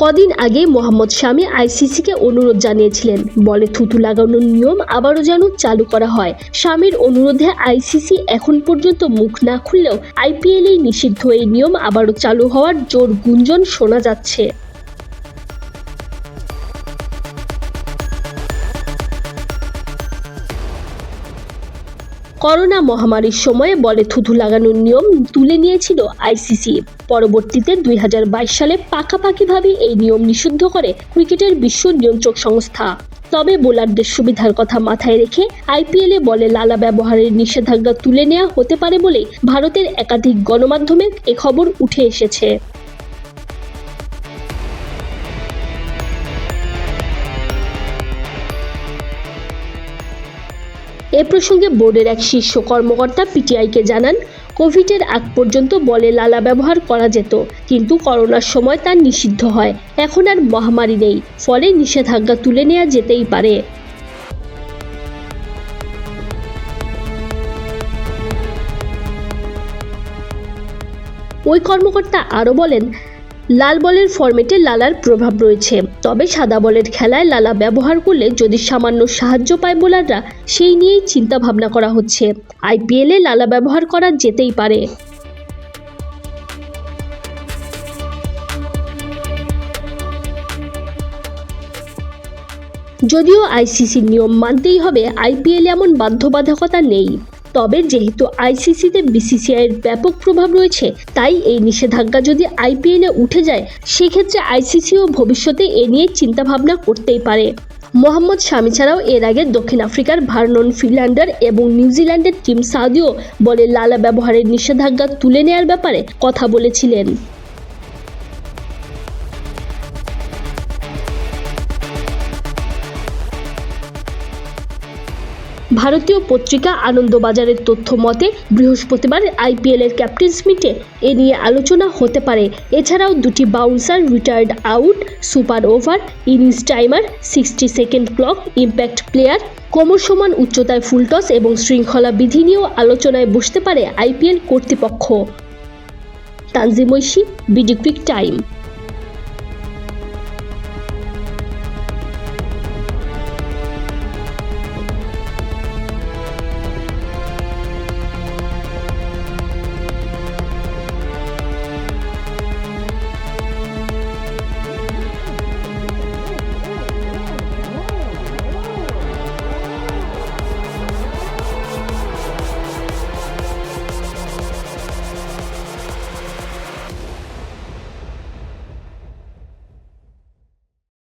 কদিন আগে মোহাম্মদ শামি আইসিসিকে অনুরোধ জানিয়েছিলেন। বলে থুতু লাগানোর নিয়ম আবারও যেন চালু করা হয়। স্বামীর অনুরোধে আইসিসি এখন পর্যন্ত মুখ না খুললেও আইপিএলেই নিষিদ্ধ। এই নিয়ম আবারও চালু হওয়ার জোর গুঞ্জন শোনা যাচ্ছে। করোনা মহামারীর সময়ে বলে থুথু লাগানোর নিয়ম তুলে নিয়েছিল আইসিসি। পরবর্তীতে দুই হাজার বাইশ সালে পাকাপাকিভাবে এই নিয়ম নিষিদ্ধ করে ক্রিকেটের বিশ্ব নিয়ন্ত্রক সংস্থা। তবে বোলারদের সুবিধার কথা মাথায় রেখে আইপিএলে বলে লালা ব্যবহারের নিষেধাজ্ঞা তুলে নেওয়া হতে পারে বলে ভারতের একাধিক গণমাধ্যমে এ খবর উঠে এসেছে। এ প্রসঙ্গে বোর্ডের এক শীর্ষ কর্মকর্তা পিটিআইকে জানান, কোভিডের আগ পর্যন্ত বলে লালা ব্যবহার করা যেত, কিন্তু করোনার সময় তা নিষিদ্ধ হয়, এখন আর মহামারী নেই, ফলে নিষেধাজ্ঞা তুলে নেওয়া যেতেই পারে। ওই কর্মকর্তা আরও বলেন লাল বলের ফরম্যাটে লালার প্রভাব রয়েছে। তবে সাদা বলের খেলায় লালা ব্যবহার করলে যদি সামান্য সাহায্য পায় বোলাররা, সেই নিয়েই চিন্তা ভাবনা করা হচ্ছে। আইপিএলে লালা ব্যবহার করা যেতেই পারে। যদিও আইসিসির নিয়ম মানতেই হবে, আইপিএলে এমন বাধ্যবাধকতা নেই। তবে যেহেতু আইসিসিতে বিসিসিআইয়ের ব্যাপক প্রভাব রয়েছে, তাই এই নিষেধাজ্ঞা যদি আইপিএলে উঠে যায়, সেক্ষেত্রে আইসিসিও ভবিষ্যতে এ নিয়ে চিন্তাভাবনা করতেই পারে। মোহাম্মদ স্বামী ছাড়াও এর আগে দক্ষিণ আফ্রিকার ভার্নন ফিল্যান্ডার এবং নিউজিল্যান্ডের টিম সাদিও বলে লালা ব্যবহারের নিষেধাজ্ঞা তুলে নেয়ার ব্যাপারে কথা বলেছিলেন। ভারতীয় পত্রিকা আনন্দবাজারের তথ্য মতে, বৃহস্পতিবার আইপিএলের ক্যাপ্টেন্স মিটে এ নিয়ে আলোচনা হতে পারে। এছাড়াও দুটি bouncer retired out, super over, innings timer, sixty second clock, impact player কোমর সমান উচ্চতায় ফুলটস এবং শৃঙ্খলা বিধি নিয়েও আলোচনায় বসতে পারে আইপিএল কর্তৃপক্ষ। Tanzim Oishi, BD quick time.